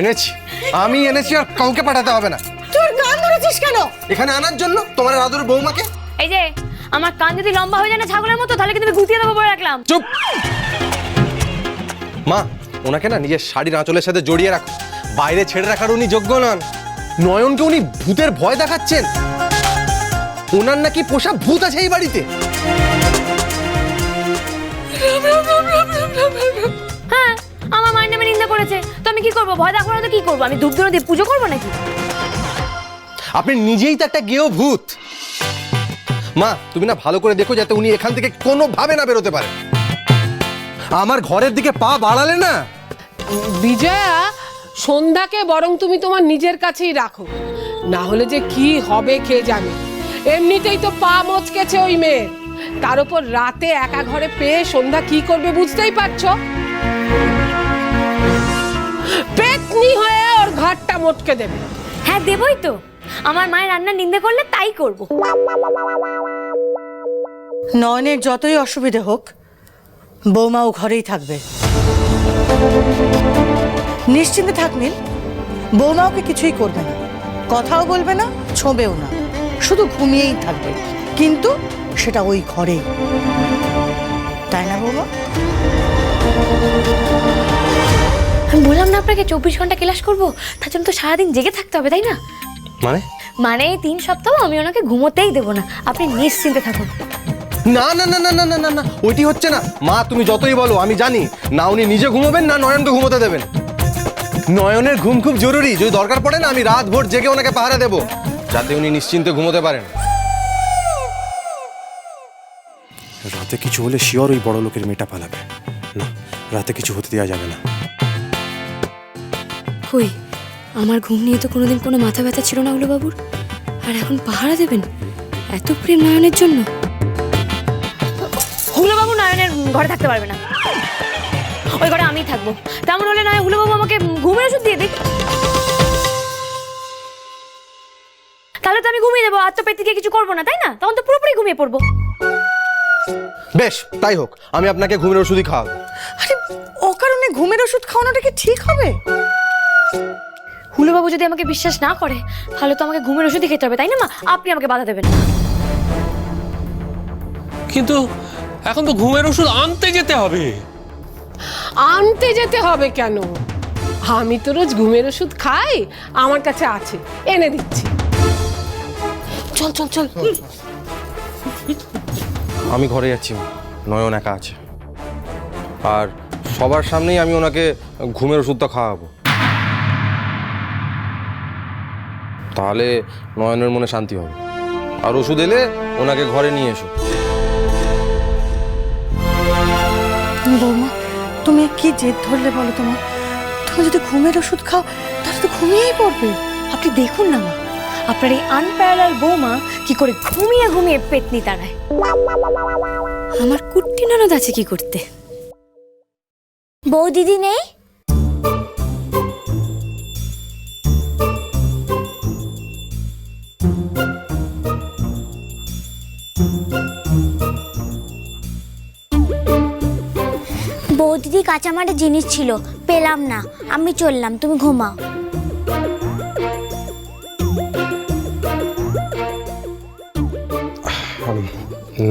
এনেছি। আমি এনেছি আর কাউকে পাঠাতে হবে না। তোর গান ধরেছিস কেন? এখানে আনার জন্য তোমার আদর বৌমাকে? এই যে আমার কান যদি লম্বা হয়ে যায় না ছাগলের মতো তাহলে কিন্তু আমি গুটিয়ে দেবো বলে রাখলাম। চুপ। মা ওনাকে না নিজের শাড়ির আঁচলের সাথে জড়িয়ে রাখো। বাইরে ছেড়ে রাখার উনি যোগ্য নন। নয়নকে উনি ভূতের ভয় দেখাচ্ছেন। ওনার নাকি পোষা ভূত আছে এই বাড়িতে। করেছে? তো আমি কি করব? ভয় দেখাবো না তো কি করব? আমি ধূপ দিয়ে পুজো করব নাকি? আপনি নিজেই তো একটা গেও ভূত। মা তুমি না ভালো করে দেখো যাতে উনি এখান থেকে কোনোভাবে না বেরোতে পারে। আমার ঘরের দিকে পা বাড়ালে না? বিজয়া সন্ধ্যাকে বরং তুমি তোমার নিজের কাছেই রাখো। না হলে যে কি হবে কে জানে। এমনিতেই তো পা মচকেছে ওই মেয়ে। তার উপর রাতে একা ঘরে পেয়ে সন্ধ্যা কি করবে বুঝতেই পারছ? পেতনি হয়ে ওর ঘাটটা মটকে দেবে। হ্যাঁ দেবই তো। আমার মায়ের রান্নার নিন্দে করলে তাই করব। নয়নের যতই অসুবিধে হোক বৌমাও ঘরেই থাকবে। নিশ্চিন্তে থাক নীল বৌমা ওকে কিছুই করবে না। কথাও বলবে না ছোঁবেও না। শুধু ঘুমিয়েই থাকবে। কিন্তু সেটা ওই ঘরেই। তাই না বৌমা? আমি বললাম না আপনাকে চব্বিশ ঘণ্টা ক্লাস করব? তার জন্য তো সারাদিন জেগে থাকতে হবে তাই না? মানে? মানে এই তিন সপ্তাহ আমি ওনাকে ঘুমোতেই দেবো না। আপনি নিশ্চিন্তে থাকুন। না না না না না না না না ওইটি হচ্ছে না। মা তুমি যতই বলো আমি জানি না উনি নিজে ঘুমোবেন না নয়নকে ঘুমোতে দেবেন। নয়নের ঘুম খুব জরুরি। যদি দরকার পড়ে না আমি রাত ভোর জেগে ওনাকে পাহারা দেবো যাতে উনি নিশ্চিন্তে ঘুমোতে পারেন। রাতে কিছু হলে শিওর ওই বড় লোকের মেয়েটা পালাবে। না রাতে কিছু হতে দেওয়া যাবে না। কই? আমার ঘুম নিয়ে তো কোনোদিন কোনো মাথা ব্যথা ছিল না হলো বাবুর আর এখন পাহারা দেবেন? এত প্রেম নয়নের জন্য। হুলোবাবু নয়নের ঘরে থাকতে পারবে না। ওই ঘরে আমিই থাকব। তেমন হলে নয় হুলোবাবু আমাকে ঘুমের ওষুধ দিয়ে দিক। তাহলে তো আমি ঘুমিয়ে যাব আর তো পেট কিছু করব না তাই না? তখন তো পুরোপুরি ঘুমিয়ে পড়ব। বেশ তাই হোক আমি আপনাকে ঘুমের ওষুধই খাওয়াবো। আরে ও কারণে ঘুমের ওষুধ খাওয়ানোটা কি ঠিক হবে? হুলোবাবু যদি আমাকে বিশ্বাস না করে তাহলে তো আমাকে ঘুমের ওষুধই খেতে হবে তাই না মা? আপনি আমাকে বাধা দেবেন না। কিন্তু এখন তো ঘুমের ওষুধ আনতে যেতে হবে। আনতে যেতে হবে কেন? আমি তো রোজ ঘুমের ওষুধ খাই আমার কাছে আছে এনে দিচ্ছি। চল চল চল। আমি ঘরে যাচ্ছি মা। নয়ন একা আছে। আর সবার সামনেই আমি ওনাকে ঘুমের ওষুধটা খাওয়াবো। তাহলে নয়নের মনে শান্তি হবে। আর ওষুধ এলে ওনাকে ঘরে নিয়ে এসো। বৌমা তুমি কি জেদ ধরলে বলো তোমার তুমি যদি ঘুমের ওষুধ খাও তাহলে তো ঘুমিয়েই পড়বে। আপনি দেখুন না মা আপনার এই আনপ্যারালাল বৌমা কি করে ঘুমিয়ে ঘুমিয়ে পেটনি তাড়ায় আমার কুট্টি ননদ আছে কি করতে? বউ দিদি নেই? কাঁচামারে জিনিস ছিল পেলাম না। আমি চললাম তুমি ঘুমাও।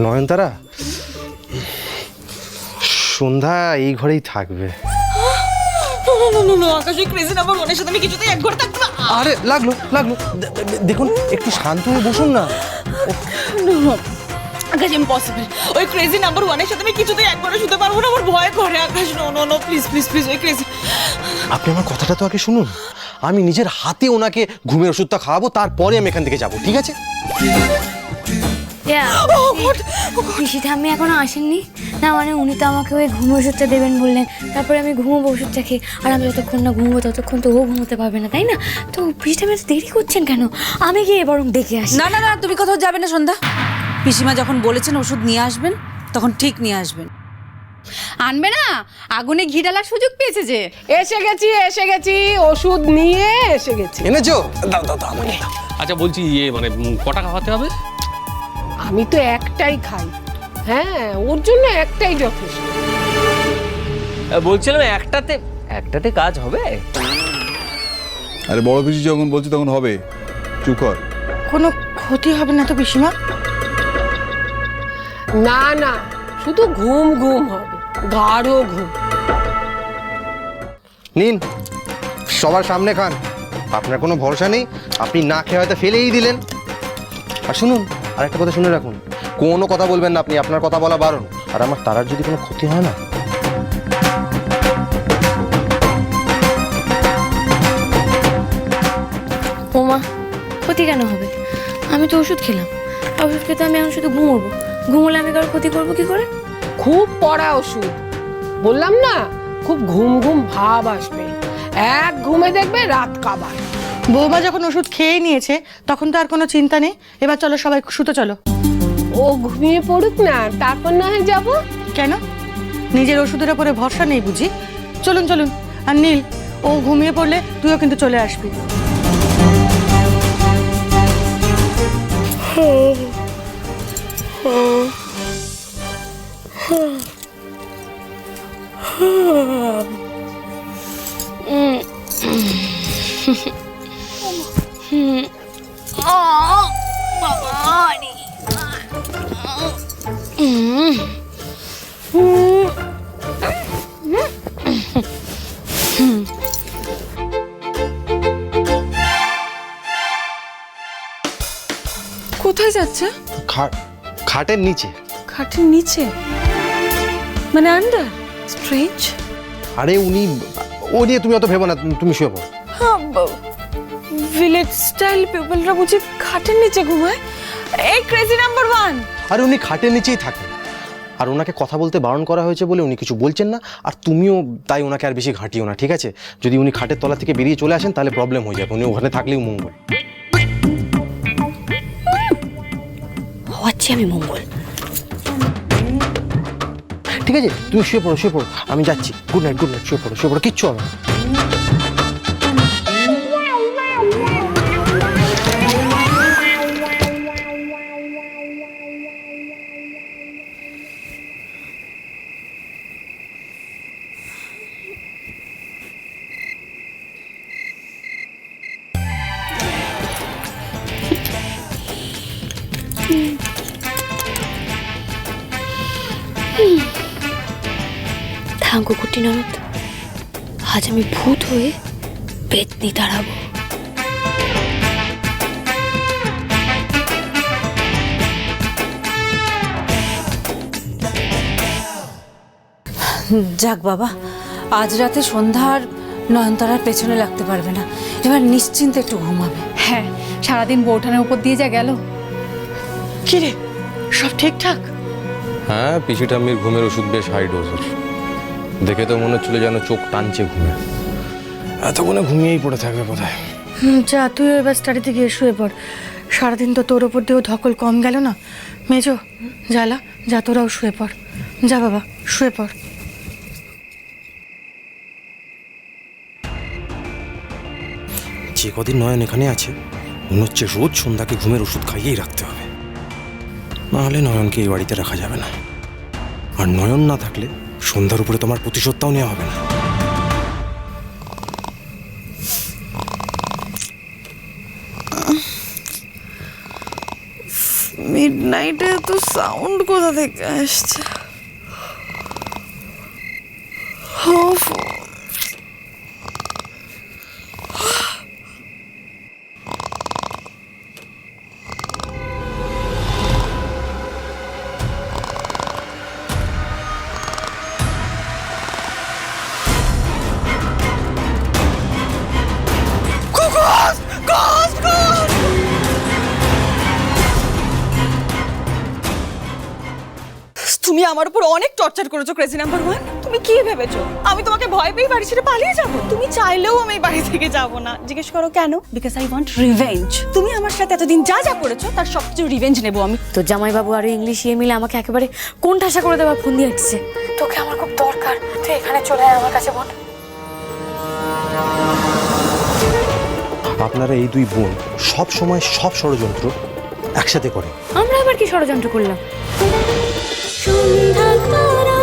নয়নতারা? সন্ধ্যা এই ঘরেই থাকবে। আকাশ ওই ক্রেজি নাম্বার ওয়ানের সাথে আমি কিছুতেই এক ঘরে থাকব না। আরে লাগল লাগল। দেখুন একটু শান্ত হয়ে বসুন না আকাশ ইম্পসিবল ওই ক্রেজি নাম্বার ওয়ানের সাথে আমি কিছুতেই একবারও শুতে পারব না। আমার ভয় করে Akash. No no no please please please ওই ক্রেজি আপনি আমার কথাটা তো আগে শুনুন। আমি নিজের হাতে ওনাকে ঘুমের ওষুধটা খাওয়াবো তারপরে আমি এখান থেকে যাব ঠিক আছে? পিসি ঠাম্মি এখনও আসেননি? না মানে উনি তো আমাকে ওই ঘুম ওষুধটা দেবেন বললেন। তারপরে আমি ঘুমোবো ওষুধটা খেয়ে। আর আমি যতক্ষণ না ঘুমবো ততক্ষণ তো ও ঘুমোতে পারবে না তাই না? তো পিসি ঠাম্মি দেরি করছেন কেন? আমি গিয়ে বরং দেখে আসি। না না না তুমি কোথাও যাবে না সন্ধ্যা। পিসিমা যখন বলেছেন ওষুধ নিয়ে আসবেন তখন ঠিক নিয়ে আসবেন। আনবে না? আগুনে ঘি ঢালার সুযোগ পেয়েছে যে। এসে গেছি এসে গেছি ওষুধ নিয়ে এসে গেছি। এনেছো? দাও দাও দাও আমাকে দাও। আচ্ছা বলছি ইয়ে মানে উম, কটা খাওয়াতে হবে? আমি তো একটাই খাই। হ্যাঁ ওর জন্য একটাই যথেষ্ট। বলছিলাম একটাতে একটাতে কাজ হবে? আরে বড় পিসি যখন বলছি তখন হবে। চুপ কর। কোনো ক্ষতি হবে না তো পিসিমা? না না শুধু ঘুম ঘুম হবে গাঢ় ঘুম। নিন সবার সামনে খান। আপনার কোনো ভরসা নেই আপনি না খেয়ে হয়তো ফেলেই দিলেন। আর শুনুন আর একটা কথা শুনে রাখুন। কোনো কথা বলবেন না আপনি আপনার কথা বলা বারণ। আর আমার তারার যদি কোনো ক্ষতি হয় না? ওমা ক্ষতি কেন হবে? আমি তো ওষুধ খেলাম। ওষুধ খেতে আমি এখন শুধু ঘুমোবো। ঘুমোলে আমি কারও ক্ষতি করব কি করে? খুব পড়া ওষুধ। বললাম না খুব ঘুম ঘুম ভাব আসবে। এক ঘুমে দেখবে রাত কাবার। বৌমা যখন ওষুধ খেয়ে নিয়েছে তখন তো আর কোনো চিন্তা নেই। এবার চলো সবাই শুতে চলো। ও ঘুমিয়ে পড়ুক না তারপর না হয় যাব? কেন? নিজের ওষুধের ওপরে ভরসা নেই বুঝি? চলুন চলুন। আর নীল ও ঘুমিয়ে পড়লে তুইও কিন্তু চলে আসবি। কোথায় যাচ্ছে খাট খাটের নিচে। খাটের নিচে? মানে আন্ডার স্ট্রেঞ্জ আরে উনি ও নিয়ে তুমি অত ভেবো না তুমি- শুয়ে পড়ো। হ্যাঁ ভিলেজ স্টাইল পিপলরা বুঝি খাটের নিচে ঘুমায়? এই ক্রেজি নাম্বার ওয়ান আর উনি খাটের নিচেই থাকেন। আর ওনাকে কথা বলতে বারণ করা হয়েছে বলে উনি কিছু বলছেন না আর তুমিও তাই ওনাকে আর বেশি ঘাঁটিও না ঠিক আছে? যদি উনি খাটের তলা থেকে বেরিয়ে চলে আসেন তাহলে প্রবলেম হয়ে যাবে উনি ওখানে থাকলেও মঙ্গল। হওয়াচ্ছি আমি মঙ্গল। ঠিক আছে তুমি শুয়ে পড়ো শুয়ে পড়ো। আমি যাচ্ছি। গুড নাইট গুড নাইট শুয়ে পড়ো শুয়ে পড়ো। কিচ্ছু হবে না। থাঙ্কু কুটি ননদ আজ আমি ভূত হয়ে পেতনি দাঁড়াবো। যাক বাবা আজ রাতে সন্ধ্যা আর নয়নতারার পেছনে লাগতে পারবে না। এবার নিশ্চিন্তে একটু ঘুমাবে। হ্যাঁ সারাদিন বৌঠানের উপর দিয়ে যা গেল। কি রে সব ঠিকঠাক? হ্যাঁ পিসি ঠাম্মির ঘুমের ওষুধ বেশ হাই ডোজের দেখে তো মনে হচ্ছিল যেন চোখ টানছে ঘুমে। এতক্ষণে ঘুমিয়েই পড়ে থাকবে বোধহয়। যা তুই এবার স্টাডিতে গিয়ে শুয়ে পড় সারাদিন তো তোর ওপর দিয়েও ধকল কম গেল না। মেজো জ্বালা যা তোরাও শুয়ে পড়। যা বাবা শুয়ে পড়। যে কদিন নয়ন এখানে আছে মনে হচ্ছে রোজ সন্ধ্যাকে ঘুমের ওষুধ খাইয়েই রাখতে হবে। নাহলে নয়নকে এই বাড়িতে রাখা যাবে না। আর নয়ন না থাকলে সন্ধ্যার উপরে তোমার প্রতিশোধটাও নেওয়া হবে না মিড নাইটে তো সাউন্ড কোথা থেকে আসছে। তুমি আমার উপর অনেক টর্চার করেছ ক্রেজি নাম্বার ওয়ান তুমি কি ভেবেছো? আমি তোমাকে ভয় পেয়ে বাড়ি ছেড়ে পালিয়ে যাব? তুমি চাইলেও আমি বাড়ি থেকে যাব না। জিজ্ঞেস করো কেন? বিকজ আই ওয়ান্ট রিভেঞ্জ তুমি আমার সাথে এতদিন যা যা করেছ তার সব কিছু রিভেঞ্জ নেব আমি। তো জামাইবাবু আর ইংলিশ ইয়ে মিলে আমাকে একেবারে কোন ঠাসা করে দেওয়ার ফোন দিয়ে এসছে তোকে আমার খুব দরকার। তুই এখানে চলে আয় আমার কাছে বোন। আপনারা এই দুই বোন সব সময় সব ষড়যন্ত্র একসাথে করে। আমরা আবার কি ষড়যন্ত্র করলাম? সন্ধ্যা তারা